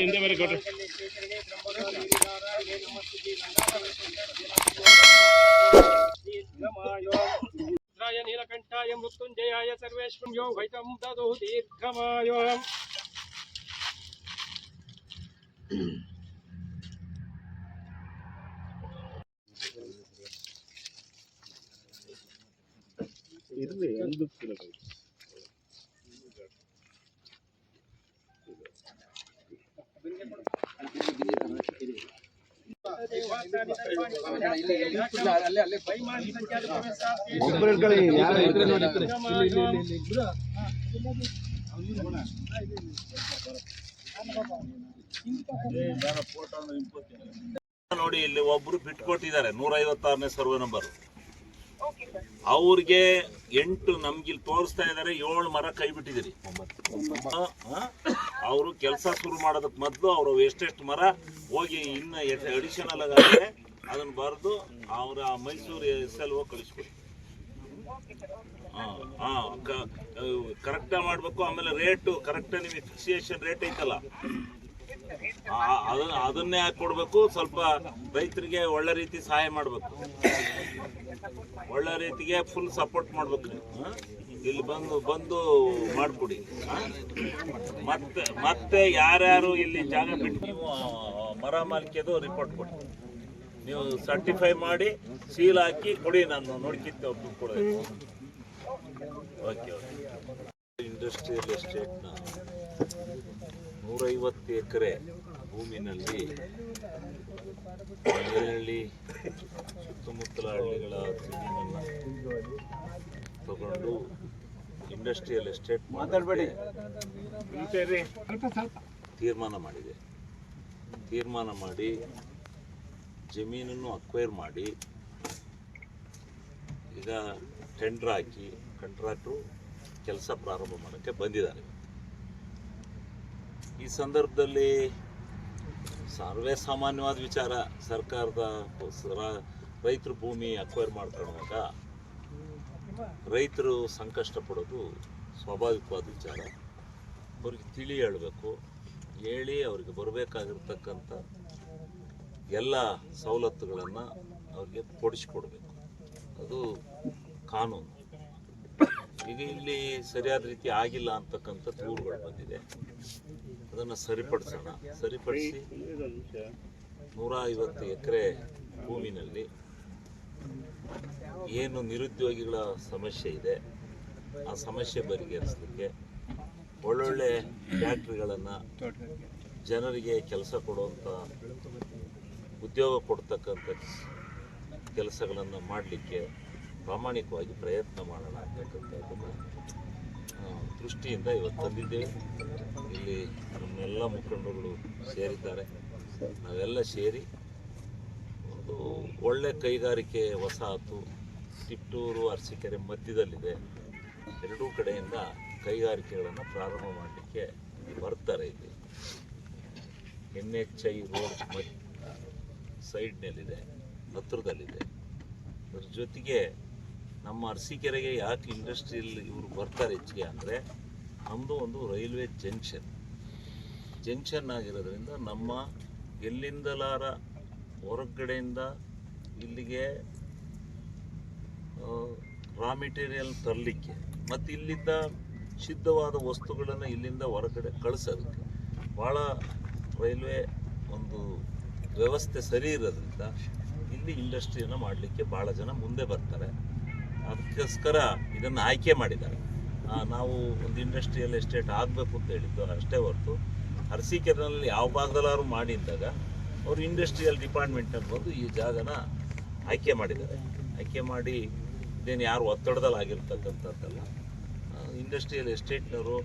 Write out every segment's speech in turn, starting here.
இந்த மாதிரி கொட்டு. நீலகண்டாய மிருத்துஞ்சயாய சர்வேஸ்வரம் யோ ನೋಡಿ ಇಲ್ಲಿ ಒಬ್ರು ಬಿಟ್ಕೊಟ್ಟಿದ್ದಾರೆ ನೂರ ಐವತ್ತಾರನೇ ಸರ್ವೆ ನಂಬರ್. ಅವ್ರಿಗೆ ಎಂಟು ನಮ್ಗಿಲ್ಲಿ ತೋರಿಸ್ತಾ ಇದ್ದಾರೆ ಏಳು ಮರ ಕೈ ಬಿಟ್ಟಿದ್ದೀರಿ. ಅವರು ಕೆಲಸ ಶುರು ಮಾಡೋದಕ್ಕೆ ಮೊದಲು ಅವರು ಎಷ್ಟೆಷ್ಟು ಮರ ಹೋಗಿ ಇನ್ನು ಅಡಿಷನಲ್ ಆಗಿದೆ ಅದನ್ನ ಬರೆದು ಅವರ ಮೈಸೂರು ಎಸ್ ಎಲ್ ಓ ಕಳಿಸ್ಕೊಡಿ. ಕರೆಕ್ಟಾಗಿ ಮಾಡಬೇಕು ಆಮೇಲೆ ರೇಟು ಕರೆಕ್ಟಾಗಿ ನಿಮಗೆ ಫಿಕ್ಸಿಯೇಷನ್ ರೇಟ್ ಐತಲ್ಲ. ಅದನ್ನ ಅದನ್ನೇ ಹಾಕೊಡ್ಬೇಕು ಸ್ವಲ್ಪ ರೈತರಿಗೆ ಒಳ್ಳೆ ರೀತಿ ಸಹಾಯ ಮಾಡಬೇಕು. ಒಳ್ಳೆ ರೀತಿಗೆ ಫುಲ್ ಸಪೋರ್ಟ್ ಮಾಡ್ಬೇಕು ಇಲ್ಲಿ ಬಂದು ಬಂದು ಮಾಡಿಕೊಡಿ. ಮತ್ತೆ ಮತ್ತೆ ಯಾರ್ಯಾರು ಇಲ್ಲಿ ಜಾಗ ಬಿಟ್ಟು ನೀವು ಮರ ಮಾಲಿಕೆದು ರಿಪೋರ್ಟ್ ಕೊಡಿ. ನೀವು ಸರ್ಟಿಫೈ ಮಾಡಿ ಸೀಲ್ ಹಾಕಿ ಕೊಡಿ ನಾನು ನೋಡ್ಕಿತ್ತೆ ಒಬ್ಬರು ಕೊಡಬೇಕು. Okay okay. ಇಂಡಸ್ಟ್ರಿಯಲ್ ಎಸ್ಟೇಟ್ನ ನೂರೈವತ್ತು ಎಕರೆ ಭೂಮಿನಲ್ಲಿ ಹಳ್ಳಿ ಸುತ್ತಮುತ್ತಲ ಹಳ್ಳಿಗಳ ಜಮೀನನ್ನು ತಗೊಂಡು ಇಂಡಸ್ಟ್ರಿಯಲ್ ಎಸ್ಟೇಟ್ ಮಾತಾಡಬೇಡಿ. ತೀರ್ಮಾನ ಮಾಡಿದೆ. ತೀರ್ಮಾನ ಮಾಡಿ ಜಮೀನನ್ನು ಅಕ್ವೈರ್ ಮಾಡಿ ಈಗ ಟೆಂಡರ್ ಹಾಕಿ ಕಂಟ್ರಾಕ್ಟ್ರು ಕೆಲಸ ಪ್ರಾರಂಭ ಮಾಡೋಕ್ಕೆ ಬಂದಿದ್ದಾರೆ. ಈ ಸಂದರ್ಭದಲ್ಲಿ ಸರ್ವೇ ಸಾಮಾನ್ಯವಾದ ವಿಚಾರ. ಸರ್ಕಾರದ ರೈತರು ಭೂಮಿ ಅಕ್ವೈರ್ ಮಾಡ್ಕೊಳ್ಳುವಾಗ ರೈತರು ಸಂಕಷ್ಟ ಪಡೋದು ಸ್ವಾಭಾವಿಕವಾದ ವಿಚಾರ. ಅವ್ರಿಗೆ ತಿಳಿ ಹೇಳಬೇಕು. ಹೇಳಿ ಅವ್ರಿಗೆ ಬರಬೇಕಾಗಿರ್ತಕ್ಕಂಥ ಎಲ್ಲ ಸವಲತ್ತುಗಳನ್ನು ಅವ್ರಿಗೆ ಕೊಡಿಸ್ಕೊಡ್ಬೇಕು. ಅದು ಕಾನೂನು. ಈಗ ಇಲ್ಲಿ ಸರಿಯಾದ ರೀತಿ ಆಗಿಲ್ಲ ಅಂತಕ್ಕಂಥ ದೂರುಗಳು ಬಂದಿದೆ. ಅದನ್ನು ಸರಿಪಡಿಸೋಣ. ಸರಿಪಡಿಸಿ ನೂರ ಐವತ್ತು ಎಕರೆ ಭೂಮಿನಲ್ಲಿ ಏನು ನಿರುದ್ಯೋಗಿಗಳ ಸಮಸ್ಯೆ ಇದೆ ಆ ಸಮಸ್ಯೆ ಬಗೆಹರಿಸಲಿಕ್ಕೆ ಒಳ್ಳೊಳ್ಳೆ ಫ್ಯಾಕ್ಟ್ರಿಗಳನ್ನು ಜನರಿಗೆ ಕೆಲಸ ಕೊಡುವಂಥ ಉದ್ಯೋಗ ಕೊಡ್ತಕ್ಕಂಥ ಕೆಲಸಗಳನ್ನು ಮಾಡಲಿಕ್ಕೆ ಪ್ರಾಮಾಣಿಕವಾಗಿ ಪ್ರಯತ್ನ ಮಾಡೋಣ ಅಂತಕ್ಕಂಥದ್ದನ್ನು ಆ, ದೃಷ್ಟಿಯಿಂದ ಇವತ್ತು ತಂದಿದ್ದೇವೆ ಇಲ್ಲಿ ನಮ್ಮೆಲ್ಲ ಮುಖಂಡರುಗಳು ಸೇರಿದ್ದಾರೆ. ನಾವೆಲ್ಲ ಸೇರಿ ಒಂದು ಒಳ್ಳೆ ಕೈಗಾರಿಕೆ ವಸಾಹತು ತಿಟ್ಟೂರು ಅರಸಿಕೆರೆ ಮಧ್ಯದಲ್ಲಿದೆ. ಎರಡೂ ಕಡೆಯಿಂದ ಕೈಗಾರಿಕೆಗಳನ್ನು ಪ್ರಾರಂಭ ಮಾಡಲಿಕ್ಕೆ ಬರ್ತಾರೆ ಇಲ್ಲಿ. ಎನ್ ಎಚ್ ಐ ರೋಡ್ ಮಧ್ಯ ಸೈಡ್ನಲ್ಲಿದೆ, ಹತ್ರದಲ್ಲಿದೆ. ಅದ್ರ ಜೊತೆಗೆ ನಮ್ಮ ಅರಸೀಕೆರೆಗೆ ಯಾಕೆ ಇಂಡಸ್ಟ್ರಿಯಲ್ ಇವರು ಬರ್ತಾರೆ ಹೆಚ್ಚಿಗೆ ಅಂದರೆ ನಮ್ಮದು ಒಂದು ರೈಲ್ವೆ ಜಂಕ್ಷನ್. ಜಂಕ್ಷನ್ ಆಗಿರೋದ್ರಿಂದ ನಮ್ಮ ಎಲ್ಲಿಂದಲಾರ ಹೊರಗಡೆಯಿಂದ ಇಲ್ಲಿಗೆ ರಾ ಮೆಟೀರಿಯಲ್ ತರಲಿಕ್ಕೆ ಮತ್ತು ಇಲ್ಲಿಂದ ಸಿದ್ಧವಾದ ವಸ್ತುಗಳನ್ನು ಇಲ್ಲಿಂದ ಹೊರಗಡೆ ಕಳಿಸೋದಕ್ಕೆ ಭಾಳ ರೈಲ್ವೆ ಒಂದು ವ್ಯವಸ್ಥೆ ಸರಿ ಇರೋದ್ರಿಂದ ಇಲ್ಲಿ ಇಂಡಸ್ಟ್ರಿಯನ್ನು ಮಾಡಲಿಕ್ಕೆ ಭಾಳ ಜನ ಮುಂದೆ ಬರ್ತಾರೆ. ಅದಕ್ಕೋಸ್ಕರ ಇದನ್ನು ಆಯ್ಕೆ ಮಾಡಿದ್ದಾರೆ. ನಾವು ಒಂದು ಇಂಡಸ್ಟ್ರಿಯಲ್ ಎಸ್ಟೇಟ್ ಆಗಬೇಕು ಅಂತ ಹೇಳಿದ್ದು ಅಷ್ಟೇ ಹೊರತು ಅರಸೀಕೆರೆನಲ್ಲಿ ಯಾವ ಭಾಗದಲ್ಲಾದ್ರು ಮಾಡಿದ್ದಾಗ ಅಂದಾಗ ಅವರು ಇಂಡಸ್ಟ್ರಿಯಲ್ ಡಿಪಾರ್ಟ್ಮೆಂಟಲ್ಲಿ ಬಂದು ಈ ಜಾಗನ ಆಯ್ಕೆ ಮಾಡಿದ್ದಾರೆ. ಆಯ್ಕೆ ಮಾಡಿ ಇದೇನು ಯಾರು ಒತ್ತಡದಲ್ಲಿ ಆಗಿರ್ತಕ್ಕಂಥದ್ದಲ್ಲ ಇಂಡಸ್ಟ್ರಿಯಲ್ ಎಸ್ಟೇಟ್ನವರು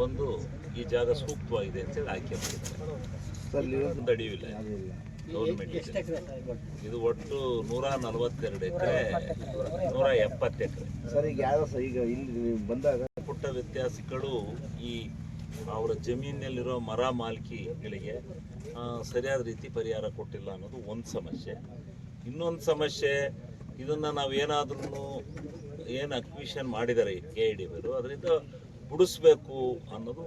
ಬಂದು ಈ ಜಾಗ ಸೂಕ್ತವಾಗಿದೆ ಅಂತೇಳಿ ಆಯ್ಕೆ ಮಾಡಿದ್ದಾರೆ. ಅಡಿಯಿಲ್ಲ ಗೌರ್ಮೆಂಟ್ ಇದು. ಒಟ್ಟು ನೂರ ನಲವತ್ತೆರಡು ಎಕರೆ ನೂರ ಎಪ್ಪತ್ತು ಎಕರೆ. ಸರ್ ಈಗ ಈಗ ಇಲ್ಲಿ ಬಂದಾಗ ಪುಟ್ಟ ವ್ಯತ್ಯಾಸಗಳು ಈ ಅವರ ಜಮೀನಿನಲ್ಲಿರೋ ಮರ ಮಾಲ್ಕಿಗಳಿಗೆ ಸರಿಯಾದ ರೀತಿ ಪರಿಹಾರ ಕೊಟ್ಟಿಲ್ಲ ಅನ್ನೋದು ಒಂದು ಸಮಸ್ಯೆ. ಇನ್ನೊಂದು ಸಮಸ್ಯೆ ಇದನ್ನು ನಾವೇನಾದ್ರೂ ಏನು ಅಕ್ವಿಷನ್ ಮಾಡಿದ್ದಾರೆ ಕೆ ಐ ಡಿ ಅವರು ಅದರಿಂದ ಬಿಡಿಸ್ಬೇಕು ಅನ್ನೋದು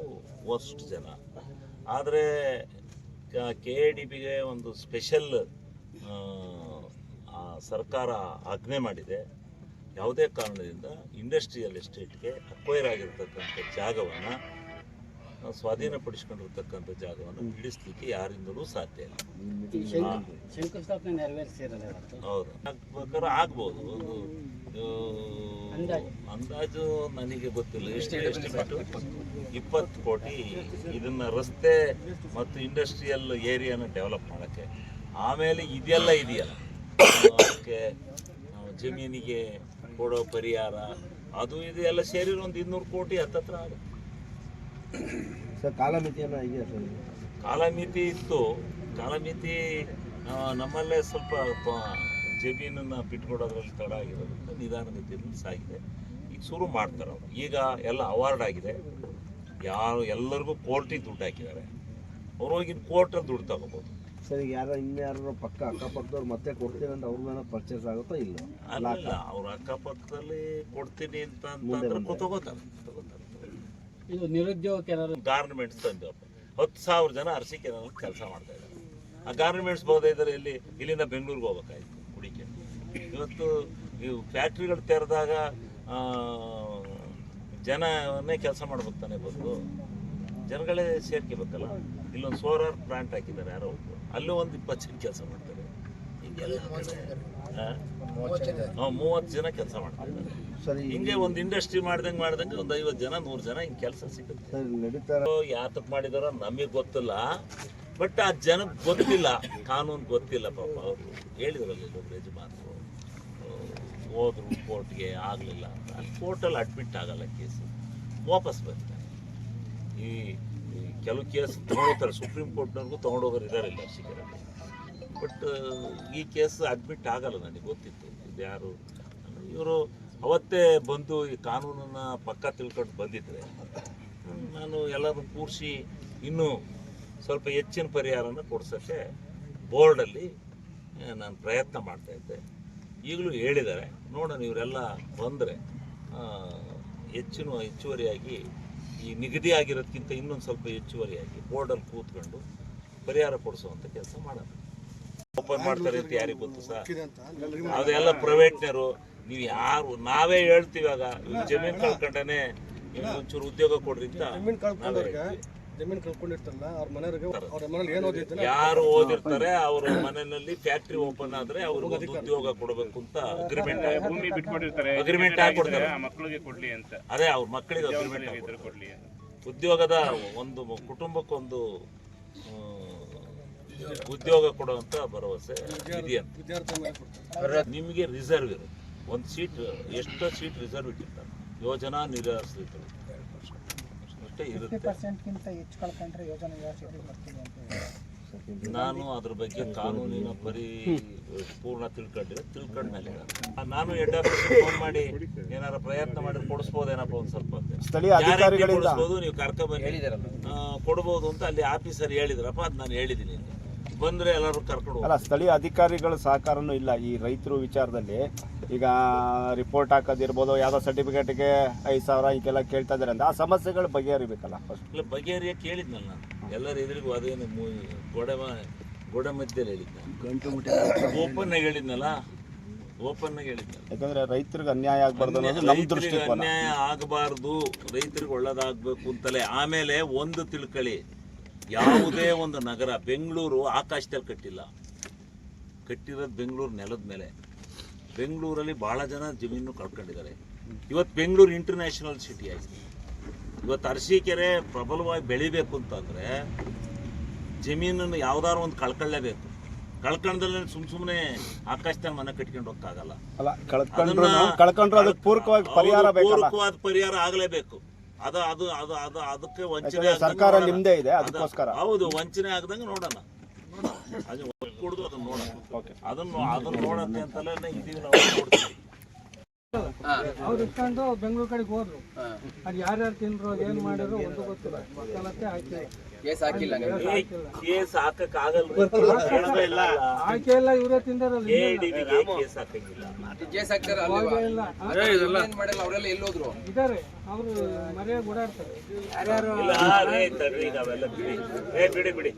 ಅಷ್ಟು ಜನ. ಆದರೆ ಕೆ ಎ ಡಿ ಬಿಗೆ ಒಂದು ಸ್ಪೆಷಲ್ ಸರ್ಕಾರ ಆಜ್ಞೆ ಮಾಡಿದೆ. ಯಾವುದೇ ಕಾರಣದಿಂದ ಇಂಡಸ್ಟ್ರಿಯಲ್ ಎಸ್ಟೇಟ್ಗೆ ಅಕ್ವೈರ್ ಆಗಿರ್ತಕ್ಕಂಥ ಜಾಗವನ್ನು ಸ್ವಾಧೀನಪಡಿಸ್ಕೊಂಡಿರ್ತಕ್ಕಂಥ ಜಾಗವನ್ನು ಬಿಡಿಸ್ಲಿಕ್ಕೆ ಯಾರಿಂದಲೂ ಸಾಧ್ಯ ಇಲ್ಲ. ಹೌದು. ಆಗ್ಬೇಕಾದ್ರೆ ಆಗ್ಬೋದು. ಒಂದು ಅಂದಾಜು. ನನಗೆ ಗೊತ್ತಿಲ್ಲ. ಎಷ್ಟು ಎಸ್ಟಿಮೇಟ್ ಇಪ್ಪತ್ತು ಕೋಟಿ. ಇದನ್ನ ರಸ್ತೆ ಮತ್ತು ಇಂಡಸ್ಟ್ರಿಯಲ್ ಏರಿಯಾನ ಡೆವಲಪ್ ಮಾಡೋಕ್ಕೆ. ಆಮೇಲೆ ಇದೆಲ್ಲ ಇದೆಯಲ್ಲ. ಅದಕ್ಕೆ ನಾವು ಜಮೀನಿಗೆ ಕೊಡೋ ಪರಿಹಾರ ಅದು ಇದು ಎಲ್ಲ ಸೇರಿ ಒಂದು ಇನ್ನೂರು ಕೋಟಿ ಹತ್ತತ್ರ ಆಗುತ್ತೆ. ಸರ್ ಕಾಲಮಿತಿಯನ್ನು ಇದೆಯಾ ಸರ್? ಕಾಲಮಿತಿ ಇತ್ತು. ಕಾಲಮಿತಿ ನಮ್ಮಲ್ಲೇ ಸ್ವಲ್ಪ ಜಮೀನನ್ನ ಬಿಟ್ಕೊಡೋದ್ರಲ್ಲಿ ತಡ ಆಗಿರೋದ್ರಿಂದ ನಿಧಾನಗತಿಯಲ್ಲಿ ಸಾಗಿದೆ. ಈಗ ಶುರು ಮಾಡ್ತಾರೆ ಅವರು. ಈಗ ಎಲ್ಲ ಅವಾರ್ಡ್ ಆಗಿದೆ. ಯಾರು ಎಲ್ಲರಿಗೂ ಕೋರ್ಟಿಗೆ ದುಡ್ಡು ಹಾಕಿದ್ದಾರೆ. ಅವ್ರು ಹೋಗಿ ಕೋರ್ಟಲ್ಲಿ ದುಡ್ಡು ತಗೋಬೋದು. ಸರ್ ಈಗ ಯಾರೋ ಇನ್ಯಾರೋ ಪಕ್ಕ ಅಕ್ಕಪಕ್ಕದವ್ರು ಮತ್ತೆ ಕೊಡ್ತೀನಿ ಅಂತ ಅವ್ರನ್ನ ಪರ್ಚೇಸ್ ಆಗುತ್ತೋ ಇಲ್ಲ? ಅಲ್ಲ ಅವ್ರ ಅಕ್ಕಪಕ್ಕದಲ್ಲಿ ಕೊಡ್ತೀನಿ ಅಂತ ಅಂತಂದ್ರೆ ತಗೋತಾರೆ ಇದು ನಿರುದ್ಯೋಗ ಏನಾದ್ರು ಗಾರ್ಮೆಂಟ್ಸ್ ತಂದೆವು ಹತ್ತು ಸಾವಿರ ಜನ ಅರಸಿಕೆರೆಯಲ್ಲಿ ಕೆಲಸ ಮಾಡ್ತಾ ಇದ್ದಾರೆ. ಆ ಗಾರ್ಮೆಂಟ್ಸ್ ಬೋದ ಇದ್ದಾರೆ ಇಲ್ಲಿ ಇಲ್ಲಿಂದ ಬೆಂಗಳೂರಿಗೆ ಹೋಗ್ಬೇಕಾಯ್ತು. ಇವತ್ತು ಇವು ಫ್ಯಾಕ್ಟ್ರಿಗಳು ತೆರೆದಾಗ ಜನವನ್ನೇ ಕೆಲಸ ಮಾಡ್ಬೇಕು ತಾನೇ ಬಂದು. ಜನಗಳೇ ಸೇರ್ಕೋಬೇಕಲ್ಲ. ಇಲ್ಲೊಂದು ಸೋಲಾರ್ ಪ್ಲಾಂಟ್ ಹಾಕಿದ್ದಾರೆ ಯಾರೋ ಒಬ್ಬರು ಅಲ್ಲೂ ಒಂದು ಇಪ್ಪತ್ತು ಜನ ಕೆಲಸ ಮಾಡ್ತಾರೆ. ಹಿಂಗೆಲ್ಲ? ಹಾ, ಮೂವತ್ತು ಜನ ಕೆಲಸ ಮಾಡ್ತಾರೆ. ಹಿಂಗೆ ಒಂದು ಇಂಡಸ್ಟ್ರಿ ಮಾಡ್ದಂಗೆ ಮಾಡ್ದಂಗೆ ಒಂದು ಐವತ್ತು ಜನ ನೂರು ಜನ ಹಿಂಗೆ ಕೆಲಸ ಸಿಗುತ್ತೆ. ಸರ್ ಮಾಡಿದಾರ ನಮಗೆ ಗೊತ್ತಿಲ್ಲ. ಬಟ್ ಆ ಜನಕ್ಕೆ ಗೊತ್ತಿಲ್ಲ. ಕಾನೂನು ಗೊತ್ತಿಲ್ಲ ಪಾಪ ಅವರು. ಹೇಳಿದ್ರಲ್ಲ ಒಬ್ಬ ಯಜಮಾನ ಹೋದ್ರು ಕೋರ್ಟ್ಗೆ ಆಗಲಿಲ್ಲ ಅಂತ. ಅಲ್ಲಿ ಕೋರ್ಟಲ್ಲಿ ಅಡ್ಮಿಟ್ ಆಗಲ್ಲ ಕೇಸು ವಾಪಸ್ ಬರ್ತಾರೆ ಈ ಕೆಲವು ಕೇಸ್ ತೊಗೊಂಡೋಗ್ತಾರೆ. ಸುಪ್ರೀಂ ಕೋರ್ಟ್ನವ್ರಿಗೂ ತೊಗೊಂಡೋಗೋರು ಇದ್ದಾರೆ ಶಿಖರಲ್ಲಿ ಬಟ್ ಈ ಕೇಸ್ ಅಡ್ಮಿಟ್ ಆಗಲ್ಲ ನನಗೆ ಗೊತ್ತಿತ್ತು. ಇದು ಯಾರು? ಇವರು ಅವತ್ತೇ ಬಂದು ಈ ಕಾನೂನನ್ನ ಪಕ್ಕ ತಿಳ್ಕೊಂಡು ಬಂದಿದ್ರೆ, ನಾನು ಎಲ್ಲರೂ ಕೂರಿಸಿ ಇನ್ನೂ ಸ್ವಲ್ಪ ಹೆಚ್ಚಿನ ಪರಿಹಾರನ ಕೊಡ್ಸೋಕ್ಕೆ ಬೋರ್ಡಲ್ಲಿ ನಾನು ಪ್ರಯತ್ನ ಮಾಡ್ತಾ ಇದ್ದೆ. ಈಗಲೂ ಹೇಳಿದ್ದಾರೆ. ನೋಡೋಣ ಇವರೆಲ್ಲ ಬಂದರೆ ಹೆಚ್ಚಿನ ಹೆಚ್ಚುವರಿಯಾಗಿ ಈ ನಿಗದಿ ಆಗಿರೋದಕ್ಕಿಂತ ಇನ್ನೊಂದು ಸ್ವಲ್ಪ ಹೆಚ್ಚುವರಿಯಾಗಿ ಬೋರ್ಡಲ್ಲಿ ಕೂತ್ಕೊಂಡು ಪರಿಹಾರ ಕೊಡಿಸುವಂಥ ಕೆಲಸ ಮಾಡೋಣ. ಓಪನ್ ಮಾಡ್ತಾರೆ ಅಂತ ಯಾರಿಗೆ ಗೊತ್ತು ಸರ್ ಅದೆಲ್ಲ ಪ್ರೈವೇಟ್ನರು ನೀವು ಯಾರು ನಾವೇ ಹೇಳ್ತೀವಾಗ ಜಮೀನು ಕಳ್ಕೊಂಡೇ ಒಂಚೂರು ಉದ್ಯೋಗ ಕೊಡ್ರಿ ಅಂತ ಜಮೀನ್ ಕಳ್ಕೊಂಡಿರ್ತಾರಲ್ಲ ಅವ್ರ ಮನೆಯವ್ರಿಗೆ ಅವ್ರ ಮನೇಲಿ ಏನ್ ಓದಿರ್ತಾನೆ ಯಾರು ಓದಿರ್ತಾರೆ ಅವ್ರ ಮನೆಯಲ್ಲಿ ಫ್ಯಾಕ್ಟ್ರಿ ಓಪನ್ ಆದ್ರೆ ಅವ್ರಿಗೆ ಒಂದು ಉದ್ಯೋಗ ಕೊಡಬೇಕು ಅಂತ ಅಗ್ರಿಮೆಂಟ್ ಭೂಮಿ ಬಿಟ್ಕೊಂಡಿರ್ತಾರೆ ಅಗ್ರಿಮೆಂಟ್ ಹಾಕೊಡ್ತಾರೆ ಆ ಮಕ್ಕಳಿಗೆ ಕೊಡ್ಲಿ ಅಂತ. ಅದೇ ಅವ್ರ ಮಕ್ಕಳಿಗೆ ಅಗ್ರಿಮೆಂಟ್ ಇದ್ರ ಕೊಡ್ಲಿ ಅಂತ. ಉದ್ಯೋಗದ ಒಂದು ಕುಟುಂಬಕ್ಕೊಂದು ಉದ್ಯೋಗ ಕೊಡುವಂತ ಭರವಸೆ ಇದೆಯಂತ. ನಿಮಗೆ ರಿಸರ್ವ್ ಇರುತ್ತೆ. ಒಂದು ಸೀಟ್ ಎಷ್ಟೋ ಸೀಟ್ ರಿಸರ್ವ್ ಇಟ್ಟಿರ್ತಾರೆ. ಯೋಜನಾ ನಿರಾಶ್ರಿತರು ಅಷ್ಟೇ ಇರುತ್ತೆ. ಪರ್ಸೆಂಟ್ಗಿಂತ ಹೆಚ್ಚು ಕಳ್ಕೊಂಡ್ರೆ ಯೋಜನೆ ನಿರಾಶ್ರಿತರಿಗೆ ಬರ್ತೀವಿ ಅಂತ ಹೇಳಿ. ನಾನು ಅದ್ರ ಬಗ್ಗೆ ಕಾನೂನಿನ ಪರಿ ಪೂರ್ಣ ತಿಳ್ಕೊಂಡಿಲ್ಲ. ತಿಳ್ಕೊಂಡ್ಮೇಲೆ ಮೇಲೆ ನಾನು ಹೆಡ್ ಆಫೀಸ್ ಫೋನ್ ಮಾಡಿ ಏನಾರ ಪ್ರಯತ್ನ ಮಾಡಿ ಕೊಡಿಸ್ಬೋದೇನಪ್ಪ ಒಂದ್ ಸ್ವಲ್ಪ ಅಂತ. ಸ್ಥಳೀಯ Guarantee ಅಧಿಕಾರಿಗಳಿಂದ? ಕೊಡಿಸ್ಬೋದು ನೀವು ಕರ್ಕೊ ಬನ್ನಿ. ಆ, ಕೊಡ್ಬೋದು ಅಂತ ಅಲ್ಲಿ ಆಫೀಸರ್ ಹೇಳಿದ್ರಪ್ಪ ಅದು ನಾನು ಹೇಳಿದ್ದೀನಿ. ಇಲ್ಲಿ. ಬಂದ್ರೆ ಎಲ್ಲರೂ ಕರ್ಕೊಂಡು ಅಲ್ಲ. ಸ್ಥಳೀಯ ಅಧಿಕಾರಿಗಳ ಸಹಕಾರನೂ ಇಲ್ಲ. ಈ ರೈತರು ವಿಚಾರದಲ್ಲಿ ಈಗ ರಿಪೋರ್ಟ್ ಹಾಕೋದಿರ್ಬೋದು ಯಾವುದೋ ಸರ್ಟಿಫಿಕೇಟ್ಗೆ ಐದು ಸಾವಿರ ಹೀಗೆಲ್ಲ ಕೇಳ್ತಾ ಇದ್ದಾರೆ ಅಂತ. ಆ ಸಮಸ್ಯೆಗಳು ಬಗೆಹರಿಬೇಕಲ್ಲ ಫಸ್ಟ್ ಇಲ್ಲ ಬಗೆಹರಿಯ ಕೇಳಿದ್ನಲ್ಲ ನಾನು. ಎಲ್ಲರ ಎದುರಿಗೂ ಅದೇನು ಗೋಡೆ ಮ- ಗೋಡೆ ಮಧ್ಯದಲ್ಲಿ ಹೇಳಿದ್ನ. ಓಪನ್ ಆಗಿ ಹೇಳಿದ್ನಲ್ಲ? ಓಪನ್ ಆಗಿ ಹೇಳಿದ್ನಲ್ಲ. ಯಾಕಂದ್ರೆ ರೈತರಿಗೆ ಅನ್ಯಾಯ ಆಗ್ಬಾರ್ದು ಅನ್ನೋದು ನಮ್ಮ ರೈತರಿಗೆ ದೃಷ್ಟಿಕೋನ. ಅನ್ಯಾಯ ಆಗಬಾರ್ದು. ರೈತರಿಗೆ ಒಳ್ಳೇದಾಗಬೇಕು ಅಂತಲೇ. ಆಮೇಲೆ ಒಂದು ತಿಳ್ಕೊಳ್ಳಿ ಯಾವುದೇ ಒಂದು ನಗರ ಬೆಂಗಳೂರು ಆಕಾಶದಲ್ಲಿ ಕಟ್ಟಿಲ್ಲ. ಕಟ್ಟಿರೋದು ಬೆಂಗಳೂರು ನೆಲದ ಮೇಲೆ. ಬೆಂಗಳೂರಲ್ಲಿ ಭಾಳ ಜನ ಜಮೀನು ಕಳ್ಕೊಂಡಿದ್ದಾರೆ. ಇವತ್ತು ಬೆಂಗಳೂರು ಇಂಟರ್ನ್ಯಾಷನಲ್ ಸಿಟಿ ಆಗಿದೆ ಇವತ್ತು ಅರಸೀಕೆರೆ ಪ್ರಬಲವಾಗಿ ಬೆಳಿಬೇಕು ಅಂತಂದರೆ ಜಮೀನನ್ನು ಯಾವ್ದಾದ್ರು ಒಂದು ಕಳ್ಕೊಳ್ಳೇಬೇಕು. ಕಳ್ಕೊಂಡಲ್ಲಿ ಸುಮ್ ಸುಮ್ಮನೆ ಆಕಾಶದಲ್ಲಿ ಮನೆ ಕಟ್ಕೊಂಡು ಹೋಗಕ್ಕಾಗಲ್ಲ. ಪೂರಕವಾದ ಪರಿಹಾರ ಆಗಲೇಬೇಕು. ಅದು ಅದು ಅದು ಅದು ಅದಕ್ಕೆ ವಂಚನೆ ಯಾಕಂದ್ರೆ ಸರ್ಕಾರ ನಿಮ್ದೆ ನಿಮ್ದೇ ಇದೆ ಅದು- ಅದಕ್ಕೋಸ್ಕರ. ಹೌದು ವಂಚನೆ ಆಗದಂಗ ನೋಡೋಣ. ಅದು ಕುಡಿದು ಅದನ್ನ ನೋಡೋಣ. ಓಕೆ. ಅದನ್ನು ಅದನ್ನ ನೋಡತ್ತೆ ಅಂತಲೇ ಇದೀವಿ ನಾವು ನೋಡ್ತೀವಿ. ಅವ್ರು ಇಟ್ಕೊಂಡು ಬೆಂಗಳೂರು ಕಡೆಗೆ ಹೋದ್ರು. ಅದು ಯಾರ್ಯಾರು ತಿಂದ್ರು ಏನ್ ಮಾಡಿದ್ರು ಒಂದು ಗೊತ್ತಿಲ್ಲ. ವಕಾಲತ್ತೆ ಹಾಕಿಲ್ಲ ಕೇಸ್ ಹಾಕಿಲ್ಲ. ನೀವು ಕೇಸ್ ಹಾಕಕ್ ಆಗಲ್ಲ ಆಯ್ಕೆ ಇಲ್ಲ ಇವರೇ ತಿಂದಾರಲ್ಲ ಕೇಸ್ ಹಾಕಂಗಿಲ್ಲ. ಕೇಸ್ ಹಾಕ್ತಾರ ಅಲ್ವಾ? ಇಲ್ಲ. ಏನ್ ಮಾಡಲ್ಲ ಅವರೆಲ್ಲ ಎಲ್ಲೋದ್ರು ಇದಾರೆ. ಅವರು ಮರ್ಯಾದೆ ಓಡಾಡ್ತಾರೆ. ಇಲ್ಲ ರೇ ತಡ್ರಿ ನಾವೆಲ್ಲ ಬಿಡಿ. ಏ ಬಿಡಿ ಬಿಡಿ.